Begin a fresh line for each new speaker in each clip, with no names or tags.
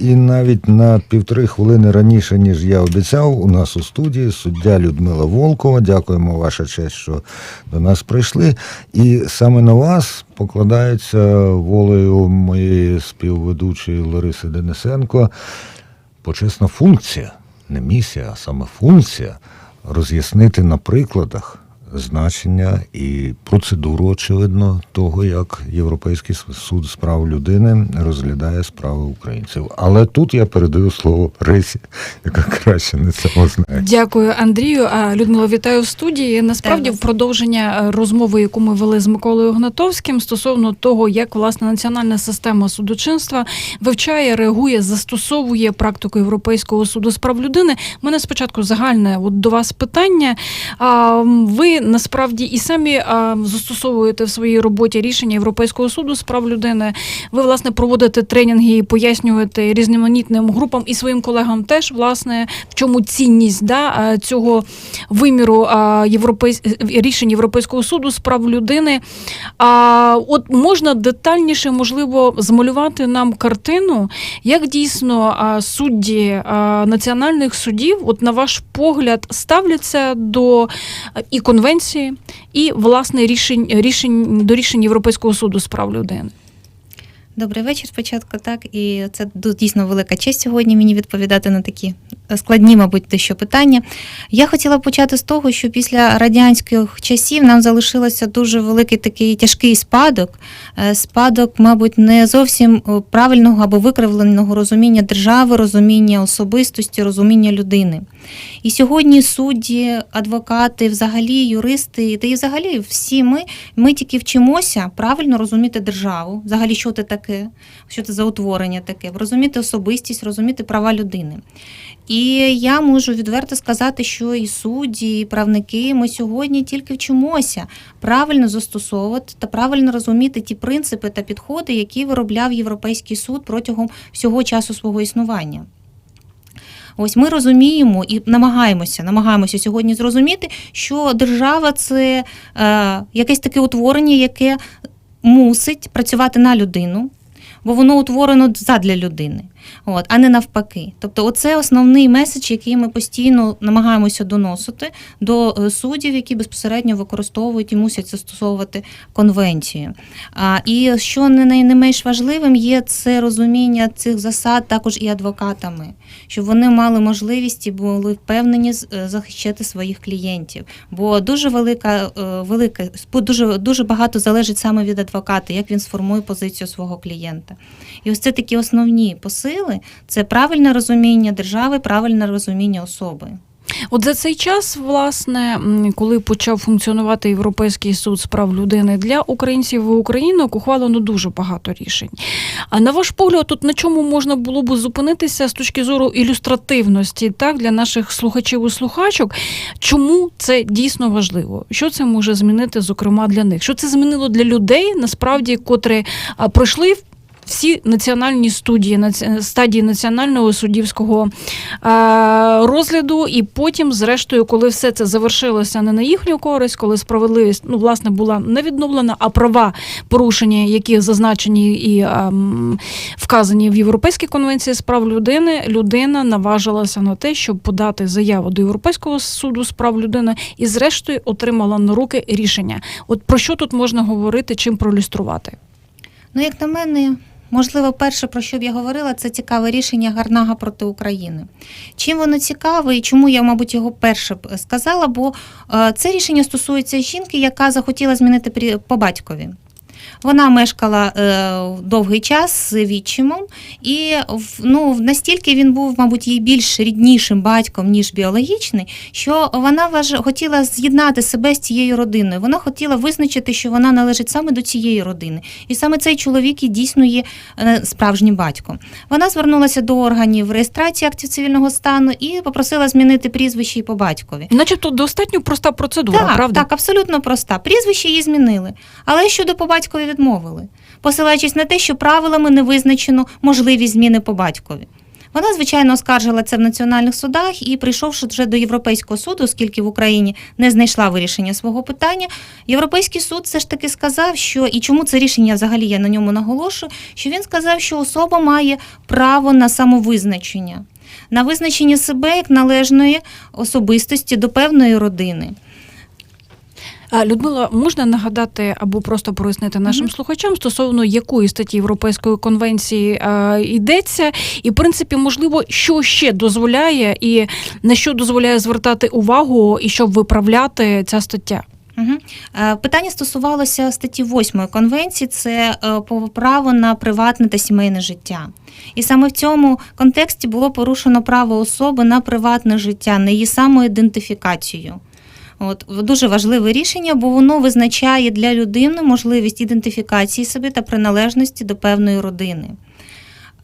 І навіть на півтори хвилини раніше, ніж я обіцяв, у нас у студії суддя Людмила Волкова. Дякуємо, ваша честь, що до нас прийшли. І саме на вас покладається волею моєї співведучої Лариси Денисенко почесна функція, не місія, а саме функція роз'яснити на прикладах значення і процедуру, очевидно, того, як Європейський суд з прав людини розглядає справи українців. Але тут я передаю слово Рисі, яка краще не це знає.
Дякую, Андрію. А, Людмила, вітаю в студії. Насправді, в продовження е, розмови, яку ми вели з Миколою Гнатовським, стосовно того, як власне національна система судочинства вивчає, реагує, застосовує практику Європейського суду з прав людини. У мене спочатку загальне от до вас питання. А ви насправді і самі застосовуєте в своїй роботі рішення Європейського суду з прав людини. Ви власне проводите тренінги і пояснюєте різноманітним групам і своїм колегам теж власне в чому цінність да, цього виміру європейсь... рішень Європейського суду з прав людини. А от можна детальніше, можливо, змалювати нам картину, як дійсно судді національних судів, от на ваш погляд, ставляться до і конвенції, і власне рішень, рішень до рішень Європейського суду з прав людини.
Добрий вечір спочатку, так. І це дійсно велика честь сьогодні мені відповідати на такі складні, мабуть, дещо питання. Я хотіла почати з того, що після радянських часів нам залишилося дуже великий такий тяжкий спадок. Е, Спадок, мабуть, не зовсім е, правильного або викривленого розуміння держави, розуміння особистості, розуміння людини. І сьогодні судді, адвокати, взагалі юристи, та і взагалі всі ми, ми тільки вчимося правильно розуміти державу, взагалі, що це таке, що це за утворення таке, розуміти особистість, розуміти права людини. І я можу відверто сказати, що і судді, і правники ми сьогодні тільки вчимося правильно застосовувати та правильно розуміти ті принципи та підходи, які виробляв Європейський суд протягом всього часу свого існування. Ось ми розуміємо і намагаємося, намагаємося сьогодні зрозуміти, що держава це е, якесь таке утворення, яке мусить працювати на людину, бо воно утворено задля людини, от, а не навпаки. Тобто, оце основний меседж, який ми постійно намагаємося доносити до е, суддів, які безпосередньо використовують і мусять застосовувати конвенцію. А, і що не най- не менш важливим є це розуміння цих засад також і адвокатами, щоб вони мали можливість і були впевнені е, захищати своїх клієнтів. Бо дуже велика, е, велика дуже, дуже багато залежить саме від адвоката, як він сформує позицію свого клієнта. І ось це такі основні посили: це правильне розуміння держави, правильне розуміння особи.
От за цей час, власне, коли почав функціонувати Європейський суд з прав людини для українців і українок, ухвалено дуже багато рішень. А на ваш погляд, тут на чому можна було б зупинитися з точки зору ілюстративності, так для наших слухачів і слухачок, чому це дійсно важливо? Що це може змінити, зокрема для них? Що це змінило для людей, насправді, котрі пройшли всі національні студії, стадії національного суддівського е, розгляду, і потім, зрештою, коли все це завершилося не на їхню користь, коли справедливість ну власне була не відновлена, а права порушення, які зазначені і ем, вказані в Європейській конвенції з прав людини, людина наважилася на те, щоб подати заяву до Європейського суду з прав людини, і зрештою отримала на руки рішення. От про що тут можна говорити, чим проілюструвати?
Ну, як на мене, можливо, перше, про що б я говорила, це цікаве рішення Гарнага проти України. Чим воно цікаве і чому я, мабуть, його перше б сказала, бо е, це рішення стосується жінки, яка захотіла змінити по батькові. Вона мешкала е, довгий час з відчимом, і в- ну, настільки він був, мабуть, їй більш ріднішим батьком, ніж біологічний, що вона важ... хотіла з'єднати себе з цією родиною. Вона хотіла визначити, що вона належить саме до цієї родини. І саме цей чоловік і дійсно є е, справжнім батьком. Вона звернулася до органів реєстрації актів цивільного стану і попросила змінити прізвище і по батькові.
Начебто достатньо проста процедура,
Так,
правда?
так, абсолютно проста. Прізвище її змінили, але щодо по батькові відмовили, посилаючись на те, що правилами не визначено можливість зміни по батькові. Вона, звичайно, оскаржила це в національних судах і, прийшовши вже до Європейського суду, оскільки в Україні не знайшла вирішення свого питання, Європейський суд все ж таки сказав, що і чому це рішення взагалі я на ньому наголошую, що він сказав, що особа має право на самовизначення, на визначення себе як належної особистості до певної родини.
Людмила, можна нагадати або просто прояснити нашим
Мгм.
слухачам стосовно якої статті Європейської конвенції а, йдеться, і в принципі, можливо, що ще дозволяє і на що дозволяє звертати увагу і щоб виправляти ця стаття?
Угу. Питання стосувалося статті 8 конвенції, це е, право на приватне та сімейне життя. І саме в цьому контексті було порушено право особи на приватне життя, на її самоідентифікацію. От дуже важливе рішення, бо воно визначає для людини можливість ідентифікації себе та приналежності до певної родини.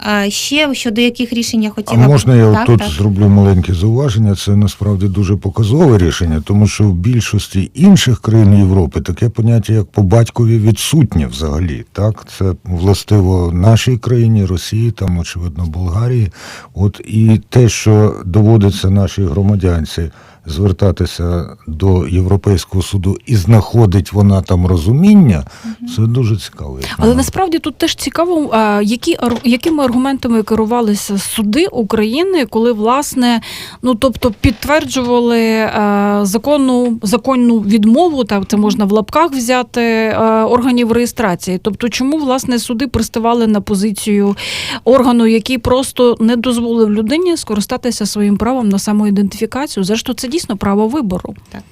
А ще щодо яких рішень я хотіла б-
можна я
Так,
тут
так.
зроблю маленьке зауваження? Це насправді дуже показове рішення, тому що в більшості інших країн Європи таке поняття, як по батькові, відсутнє взагалі. Так, це властиво нашій країні, Росії, там, очевидно, Болгарії. От і те, що доводиться нашій громадянці звертатися до Європейського суду і знаходить вона там розуміння, це дуже цікаво.
Але насправді тут теж цікаво, які якими аргументами керувалися суди України, коли власне ну тобто підтверджували законну законну відмову, так це можна в лапках взяти органів реєстрації. Тобто, чому власне суди приставали на позицію органу, який просто не дозволив людині скористатися своїм правом на самоідентифікацію? Зрештою, це дійсно право вибору.
Так,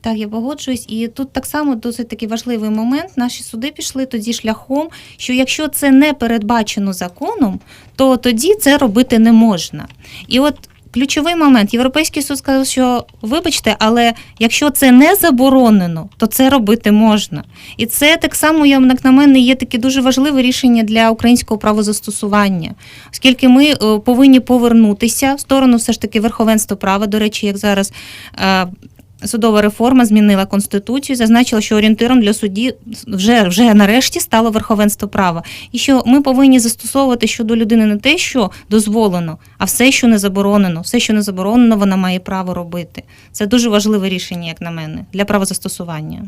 Так, я погоджуюсь. І тут так само досить такий важливий момент. Наші суди пішли тоді шляхом, що якщо це не передбачено законом, то тоді це робити не можна. І от ключовий момент: Європейський суд сказав, що вибачте, але якщо це не заборонено, то це робити можна. І це так само, як на мене, є таке дуже важливе рішення для українського правозастосування, оскільки ми е, повинні повернутися в сторону все ж таки верховенства права. До речі, як зараз. Судова реформа змінила конституцію, зазначила, що орієнтиром для судді вже, вже нарешті стало верховенство права, і що ми повинні застосовувати щодо людини не те, що дозволено, а все, що не заборонено. Все, що не заборонено, вона має право робити. Це дуже важливе рішення, як на мене, для правозастосування.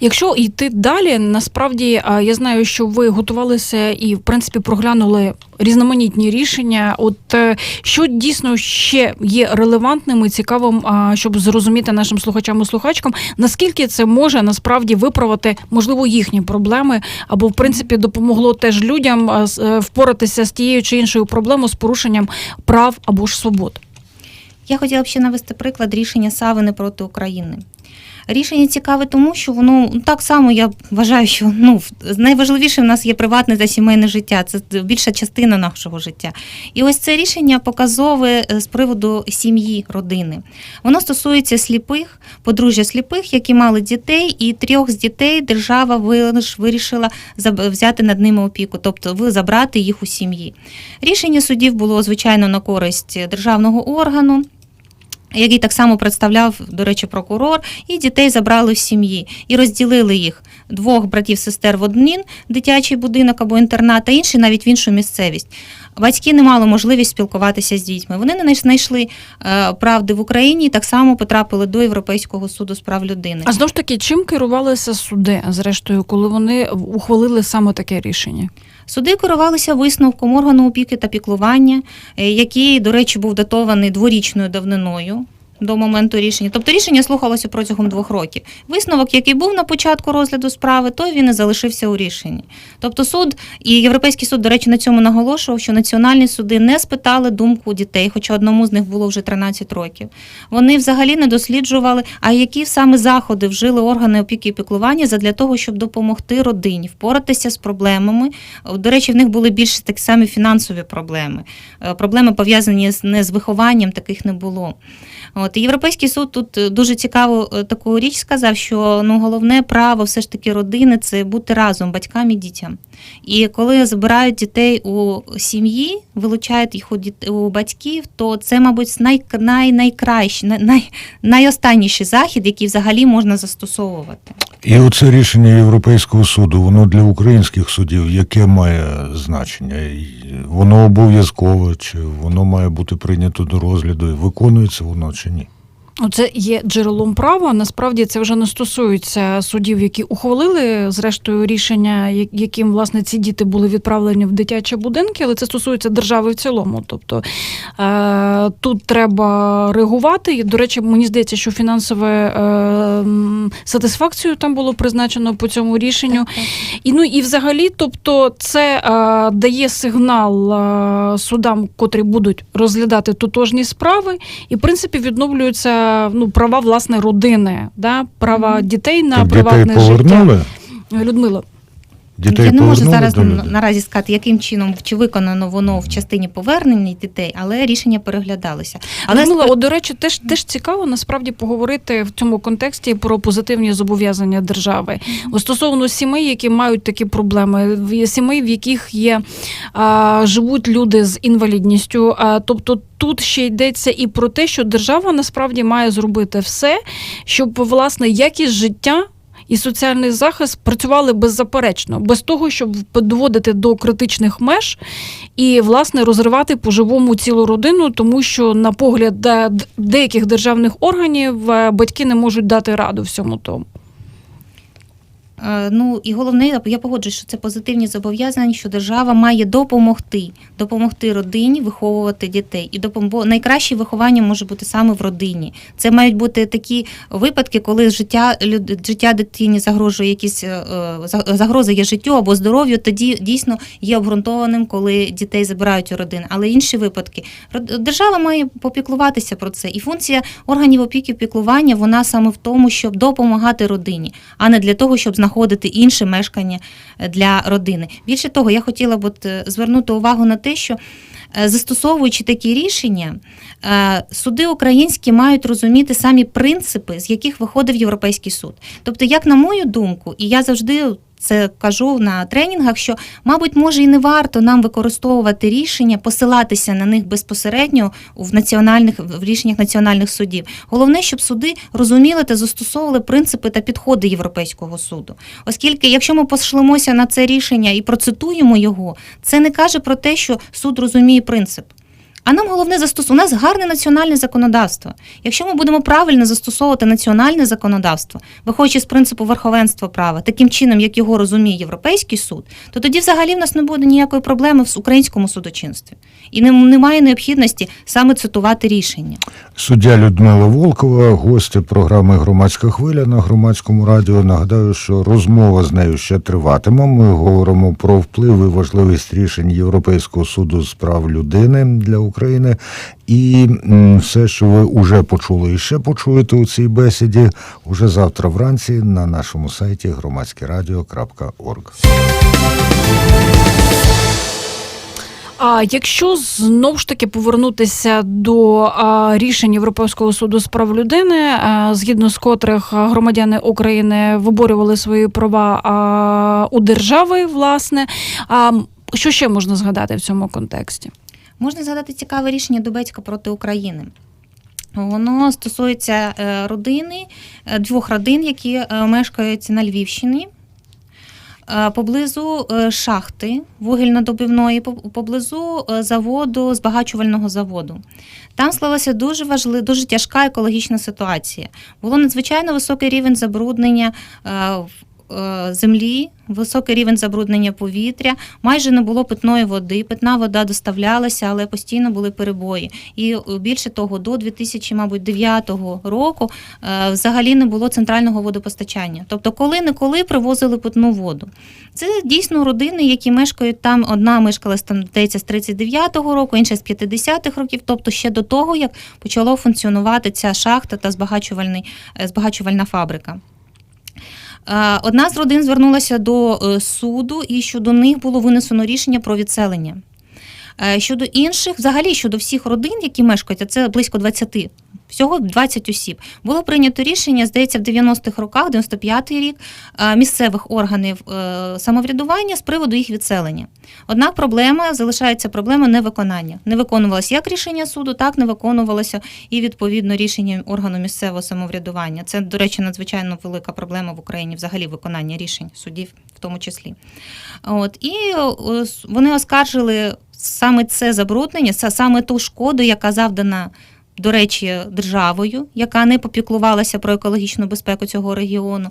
Якщо йти далі, насправді я знаю, що ви готувалися і в принципі проглянули різноманітні рішення. От е, що дійсно ще є релевантним і цікавим, щоб зрозуміти нашим слухачам і слухачкам, наскільки це може насправді виправити можливо їхні проблеми, або в принципі допомогло теж людям е, впоратися з тією чи іншою проблемою з порушенням прав або ж свобод.
Я хотіла б ще навести приклад рішення Савини проти України. Рішення цікаве, тому що воно ну, так само я вважаю, що ну найважливіше в нас є приватне та сімейне життя. Це більша частина нашого життя. І ось це рішення показове е, з приводу сім'ї, родини. Воно стосується сліпих, подружжя сліпих, які мали дітей, і трьох з дітей держава вирішила взяти над ними опіку, тобто ви забрати їх у сім'ї. Рішення судів було звичайно на користь державного органу. Який так само представляв, до речі, прокурор, і дітей забрали в сім'ї і розділили їх двох братів-сестер в один дитячий будинок або інтернат, а інший навіть в іншу місцевість. Батьки не мали можливість спілкуватися з дітьми. Вони не знайшли е, правди в Україні і так само потрапили до Європейського суду з прав людини.
А знову ж таки, чим керувалися суди, зрештою, коли вони ухвалили саме таке рішення?
Суди керувалися висновком органу опіки та піклування, е, який, до речі, був датований дворічною давниною. До моменту рішення, тобто рішення слухалося протягом двох років. Висновок, який був на початку розгляду справи, той він і залишився у рішенні. Тобто суд і Європейський суд, до речі, на цьому наголошував, що національні суди не спитали думку дітей, хоча одному з них було вже 13 років. Вони взагалі не досліджували, а які саме заходи вжили органи опіки і піклування задля того, щоб допомогти родині впоратися з проблемами. До речі, в них були більш такі самі фінансові проблеми. Е, Проблеми пов'язані з не з вихованням, таких не було. От і Європейський суд тут е, дуже цікаву е, таку річ сказав, що ну головне право все ж таки родини це бути разом батькам і дітям. І коли забирають дітей у сім'ї, вилучають їх у, діт... у батьків, то це, мабуть, най... Най... найкращий, най... най... найостанніший захід, який взагалі можна застосовувати.
І оце рішення Європейського суду, воно для українських судів яке має значення? Воно обов'язкове, чи воно має бути прийнято до розгляду, виконується воно чи ні?
Це є джерелом права. Насправді це вже не стосується судів, які ухвалили зрештою рішення, яким власне ці діти були відправлені в дитячі будинки, але це стосується держави в цілому. Тобто е, тут треба реагувати. І, до речі, мені здається, що фінансове е, сатисфакцію там було призначено по цьому рішенню. І ну і взагалі, тобто, це е, дає сигнал судам, котрі будуть розглядати тотожні справи, і в принципі відновлюються ну права власне родини, да, права дітей на
так дітей
приватне життя. Людмила,
Дітей
Я не можу зараз
до людей?
наразі сказати, яким чином чи виконано воно в частині повернення дітей, але рішення переглядалося. Але
Людмила, от, до речі, теж теж цікаво насправді поговорити в цьому контексті про позитивні зобов'язання держави стосовно сімей, які мають такі проблеми, сімей, в яких є а, живуть люди з інвалідністю. А, тобто тут ще йдеться і про те, що держава насправді має зробити все, щоб власне якість життя. І соціальний захист працювали беззаперечно, без того, щоб доводити до критичних меж і власне розривати по-живому цілу родину, тому що на погляд деяких державних органів е, батьки не можуть дати раду всьому тому.
Е, Ну і головне, я погоджуюсь, що це позитивні зобов'язання, що держава має допомогти, допомогти родині виховувати дітей. І допом... найкраще виховання може бути саме в родині. Це мають бути такі випадки, коли життя люд... життя дитині загрожує якісь е, е, за- загроза є життю або здоров'ю. Тоді дійсно є обґрунтованим, коли дітей забирають у родини. Але інші випадки держава має попіклуватися про це. І функція органів опіки піклування вона саме в тому, щоб допомагати родині, а не для того, щоб знаходити інше мешкання е, для родини. Більше того, я хотіла б от е, звернути увагу на те, що е, застосовуючи такі рішення, суди українські мають розуміти самі принципи, з яких виходив Європейський суд. Тобто, як на мою думку, і я завжди. Це кажу на тренінгах, що, мабуть, може і не варто нам використовувати рішення, посилатися на них безпосередньо в національних в рішеннях національних судів. Головне, щоб суди розуміли та застосовували принципи та підходи Європейського суду. Оскільки, якщо ми пошлемося на це рішення і процитуємо його, це не каже про те, що суд розуміє принцип. А нам головне застосувати. У нас гарне національне законодавство. Якщо ми будемо правильно застосовувати національне законодавство, виходячи з принципу верховенства права, таким чином, як його розуміє Європейський суд, то тоді взагалі в нас не буде ніякої проблеми в українському судочинстві. І не- немає необхідності саме цитувати рішення.
Суддя Людмила Волкова, гостя програми Громадська хвиля на громадському радіо. Нагадаю, що розмова з нею ще триватиме. Ми говоримо про вплив і важливість рішень Європейського суду з прав людини для України. І все, що ви вже почули і ще почуєте у цій бесіді, уже завтра вранці на нашому сайті громадськерадіо.орг.
А якщо знов ж таки повернутися до а, рішень Європейського суду з прав людини, а, згідно з котрих громадяни України виборювали свої права а, у держави, власне, а, що ще можна згадати в цьому контексті?
Можна згадати цікаве рішення Дубецька проти України. Воно стосується е, родини, е, двох родин, які е, мешкають на Львівщині. Поблизу шахти вугільнодобивної, поб- поблизу заводу, збагачувального заводу. Там склалася дуже важлива, дуже тяжка екологічна ситуація. Було надзвичайно високий рівень забруднення землі, високий рівень забруднення повітря, майже не було питної води. Питна вода доставлялася, але постійно були перебої. І е, більше того, до 2009 року е, взагалі не було центрального водопостачання. Тобто, коли-неколи привозили питну воду. Це дійсно родини, які мешкають там. Одна мешкала там здається, з 39-го року, інша з 50-х років, тобто ще до того, як почало функціонувати ця шахта та збагачувальний, е, збагачувальна фабрика. Е, Одна з родин звернулася до е, суду, і щодо них було винесено рішення про відселення. Е, Щодо інших, взагалі щодо всіх родин, які мешкають, а це близько 20 Всього 20 осіб. Було прийнято рішення, здається, в 90-х роках, 95-й рік, е, місцевих органів е, самоврядування з приводу їх відселення. Однак проблема залишається проблема невиконання. Не виконувалося як рішення суду, так не виконувалося і відповідно рішення органу місцевого самоврядування. Це, до речі, надзвичайно велика проблема в Україні, взагалі виконання рішень судів, в тому числі. От і вони оскаржили саме це забруднення, саме ту шкоду, яка завдана. До речі, державою, яка не попіклувалася про екологічну безпеку цього регіону,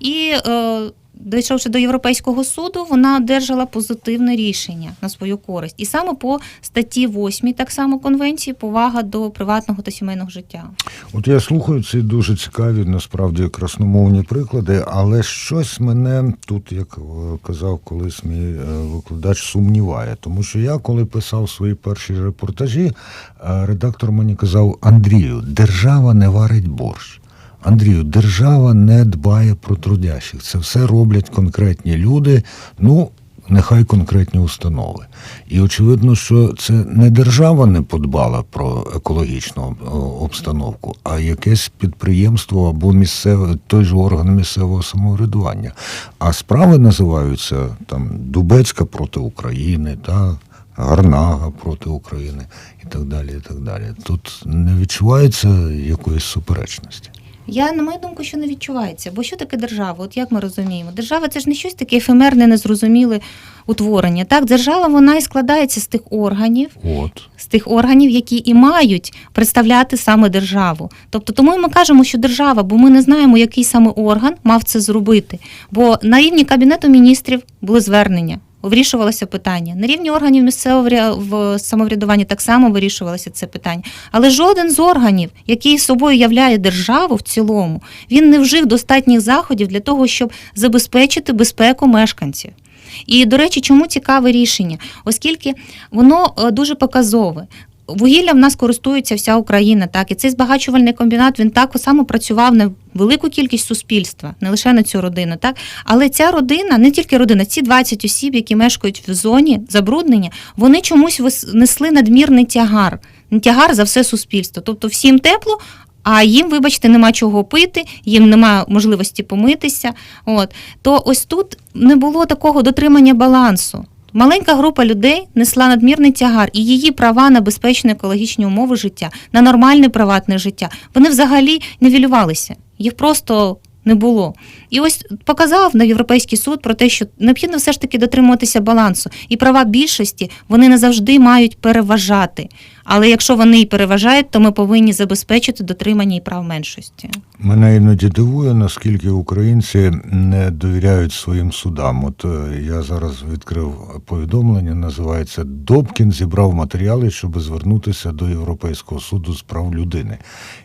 і е, дійшовши до Європейського суду, вона одержала позитивне рішення на свою користь. І саме по статті 8 так само конвенції повага до приватного та сімейного життя.
От я слухаю ці дуже цікаві, насправді красномовні приклади, але щось мене тут, як е, казав колись мій е, викладач, сумніває. Тому що я, коли писав свої перші репортажі, е, редактор мені казав: Андрію, держава не варить борщ. Андрію, держава не дбає про трудящих. Це все роблять конкретні люди. Ну, нехай конкретні установи. І очевидно, що це не держава не подбала про екологічну обстановку, а якесь підприємство або місцеве, той же орган місцевого самоврядування. А справи називаються там Дубецька проти України, та Гарнага проти України і так далі. і так далі. Тут не відчувається якоїсь суперечності.
Я, на мою думку, що не відчувається. Бо що таке держава? От як ми розуміємо? Держава це ж не щось таке ефемерне, незрозуміле утворення. Так, держава вона і складається з тих органів,
От.
з тих органів, які і мають представляти саме державу. Тобто, тому ми кажемо, що держава, бо ми не знаємо, який саме орган мав це зробити. Бо на рівні кабінету міністрів були звернення. Вирішувалося питання на рівні органів місцевого самоврядування так само вирішувалося це питання. Але жоден з органів, який собою являє державу в цілому, він не вжив достатніх заходів для того, щоб забезпечити безпеку мешканців. І, до речі, чому цікаве рішення? Оскільки воно е, дуже показове. Вугіллям в нас користується вся Україна, так і цей збагачувальний комбінат він так само працював на велику кількість суспільства, не лише на цю родину, так але ця родина, не тільки родина, ці 20 осіб, які мешкають в зоні забруднення, вони чомусь несли надмірний тягар, тягар за все суспільство. Тобто всім тепло, а їм, вибачте, нема чого пити, їм нема можливості помитися. От то ось тут не було такого дотримання балансу. Маленька група людей несла надмірний тягар, і її права на безпечні екологічні умови життя, на нормальне приватне життя, вони взагалі нівелювалися. Їх просто не було. І ось показав на Європейський суд про те, що необхідно все ж таки дотримуватися балансу. І права більшості вони не завжди мають переважати. Але якщо вони і переважають, то ми повинні забезпечити дотримання і прав меншості.
Мене іноді дивує, наскільки українці не довіряють своїм судам. От е, я зараз відкрив повідомлення, називається Добкін зібрав матеріали, щоб звернутися до Європейського суду з прав людини.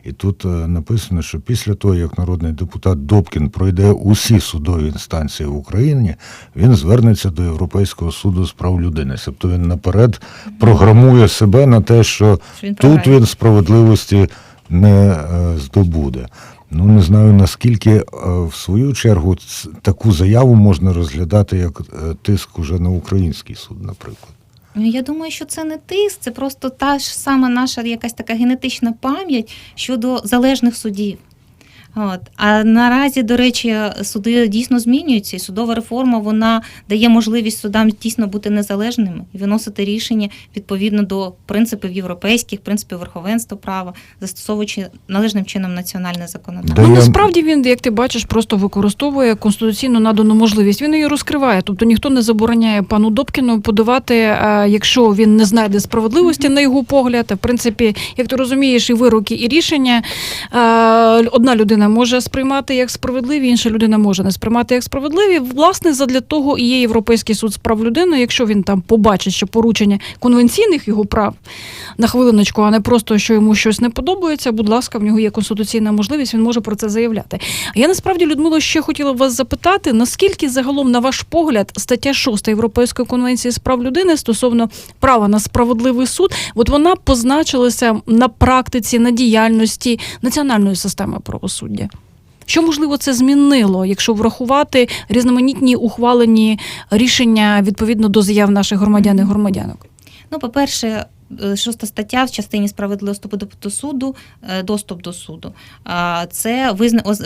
І тут е, написано, що після того, як народний депутат Добкін пройде усі судові інстанції в Україні, він звернеться до Європейського суду з прав людини. Тобто він наперед програмує себе на те, що тут він справедливості не е, здобуде. Ну не знаю наскільки е, в свою чергу таку заяву можна розглядати як е, тиск уже на український суд, наприклад.
Ну, Я думаю, що це не тиск, це просто та ж сама наша якась така генетична пам'ять щодо залежних судів. От. А наразі, до речі, суди дійсно змінюються, і судова реформа вона дає можливість судам дійсно бути незалежними і виносити рішення відповідно до принципів європейських, принципів верховенства права, застосовуючи належним чином національне законодавство.
Да
Ну насправді він, як ти бачиш, просто використовує конституційно надану можливість. Він її розкриває. Тобто ніхто не забороняє пану Добкіну подавати, е, якщо він не знайде справедливості на його погляд. В принципі, як ти розумієш, і вироки, і рішення е, одна людина може сприймати як справедливі, інша людина може не сприймати як справедливі. Власне, задля того і є Європейський суд з прав людини. Якщо він там побачить, що порушення конвенційних його прав на хвилиночку, а не просто що йому щось не подобається. Будь ласка, в нього є конституційна можливість, він може про це заявляти. А я насправді, Людмило, ще хотіла б вас запитати, наскільки загалом, на ваш погляд, стаття 6 Європейської конвенції з прав людини стосовно права на справедливий суд, от вона позначилася на практиці, на діяльності національної системи правосуддя. Що можливо це змінило, якщо врахувати різноманітні ухвалені рішення відповідно до заяв наших громадян і громадянок?
Ну, по-перше, е, шоста стаття в частині справедливого доступу до, суду, е, доступ до суду. Це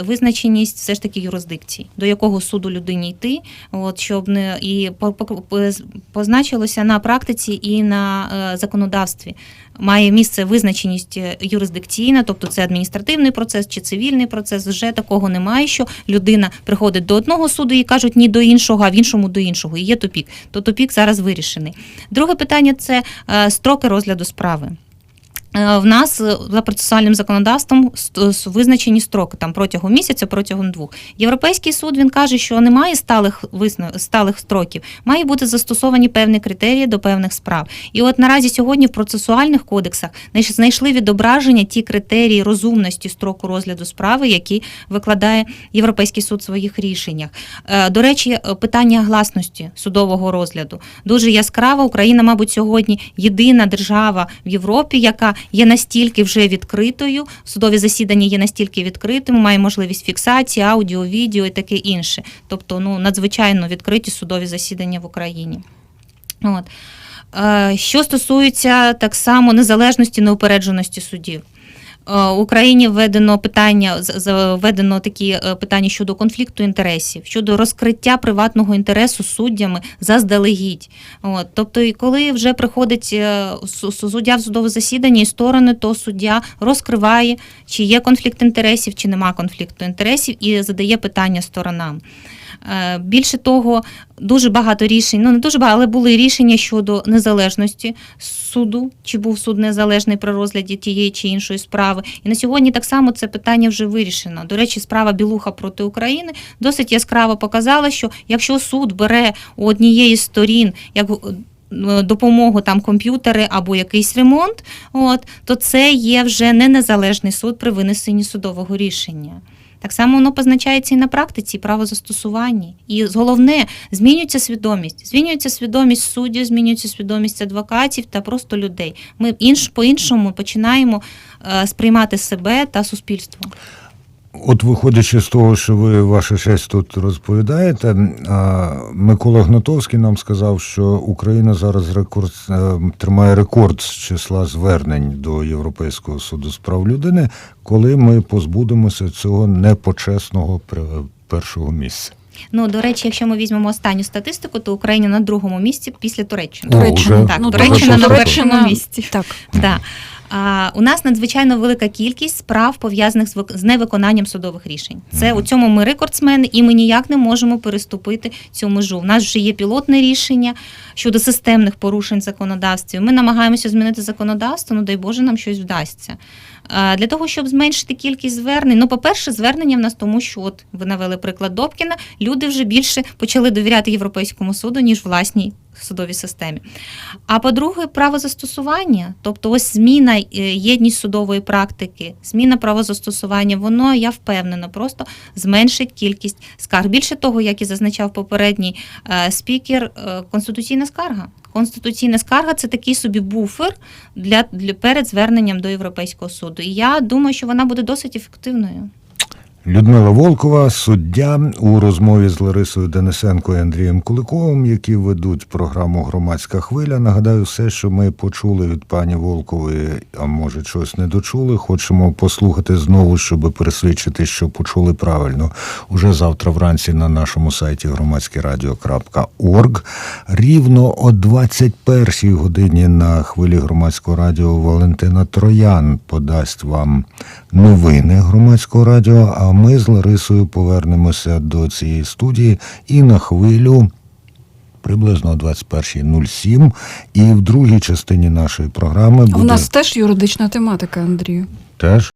визначеність все ж таки юрисдикції, до якого суду людині йти, от, щоб не і по- по- по- позначилося на практиці і на е, законодавстві. Має місце визначеність е, юрисдикційна, тобто це адміністративний процес чи цивільний процес. Вже такого немає, що людина приходить до одного суду і кажуть ні до іншого, а в іншому до іншого. І є тупік. То тупік зараз вирішений. Друге питання це е, строки розгляду справи. Е, В нас е, за процесуальним законодавством ст- визначені строки там протягом місяця, протягом двох. Європейський суд він каже, що немає сталих висна- сталих строків, має бути застосовані певні критерії до певних справ. І от наразі сьогодні в процесуальних кодексах знайш- знайшли відображення ті критерії розумності строку розгляду справи, які викладає Європейський суд в своїх рішеннях. Е, До речі, питання гласності судового розгляду дуже яскрава. Україна, мабуть, сьогодні єдина держава в Європі, яка є настільки вже відкритою. Судові засідання є настільки відкритими, має можливість фіксації, аудіо, відео і таке інше. Тобто, ну надзвичайно відкриті судові засідання в Україні. От. Е, Що стосується так само незалежності, неупередженості судів. Е, Україні введено питання введено такі е, питання щодо конфлікту інтересів, щодо розкриття приватного інтересу суддями заздалегідь. От, тобто, і коли вже приходить е, су- су- суддя в судове засідання і сторони, то суддя розкриває, чи є конфлікт інтересів, чи нема конфлікту інтересів, і задає питання сторонам. Е, Більше того, дуже багато рішень, ну не дуже багато, але були рішення щодо незалежності суду, чи був суд незалежний при розгляді тієї чи іншої справи. І на сьогодні так само це питання вже вирішено. До речі, справа Білуха проти України досить яскраво показала, що якщо суд бере у однієї з сторін як е, допомогу там комп'ютери або якийсь ремонт, от то це є вже не незалежний суд при винесенні судового рішення. Так само воно позначається і на практиці, і правозастосуванні. І головне, змінюється свідомість. Змінюється свідомість суддів, змінюється свідомість адвокатів та просто людей. Ми інш, по-іншому починаємо е, сприймати себе та суспільство.
От виходячи з того, що ви ваша честь тут розповідаєте, Микола Гнатовський нам сказав, що Україна зараз рекорд е, тримає рекорд з числа звернень до Європейського суду з прав людини, коли ми позбудемося цього непочесного першого місця.
Ну, до речі, якщо ми візьмемо останню статистику, то Україна на другому місці після Туреччини.
О, вже-
Так,
ну,
Туреччина на першому місці.
Так.
Да. У нас надзвичайно велика кількість справ пов'язаних з, невиконанням судових рішень. Це у цьому ми рекордсмени, і ми ніяк не можемо переступити цю межу. У нас вже є пілотне рішення щодо системних порушень законодавстві. Ми намагаємося змінити законодавство, ну дай Боже, нам щось вдасться. Для того, щоб зменшити кількість звернень, ну, по-перше, звернення в нас тому, що от ви навели приклад Добкіна, люди вже більше почали довіряти Європейському суду, ніж власній судовій системі. А по-друге, правозастосування, тобто ось зміна е, єдність судової практики, зміна правозастосування, воно, я впевнена, просто зменшить кількість скарг. Більше того, як і зазначав попередній е, спікер, е, конституційна скарга. Конституційна скарга це такий собі буфер для, для перед зверненням до Європейського суду. І я думаю, що вона буде досить ефективною.
Людмила Волкова, суддя у розмові з Ларисою Денисенко і Андрієм Куликовим, які ведуть програму Громадська хвиля. Нагадаю, все, що ми почули від пані Волкової, а може щось не дочули. Хочемо послухати знову, щоб пересвідчити, що почули правильно. Уже завтра вранці на нашому сайті громадськерадіо.орг. Рівно о 21 годині на хвилі громадського радіо Валентина Троян подасть вам новини громадського радіо. А ми з Ларисою повернемося до цієї студії і на хвилю. Приблизно о 21.07. І в другій частині нашої програми буде
У нас теж юридична тематика, Андрію.
теж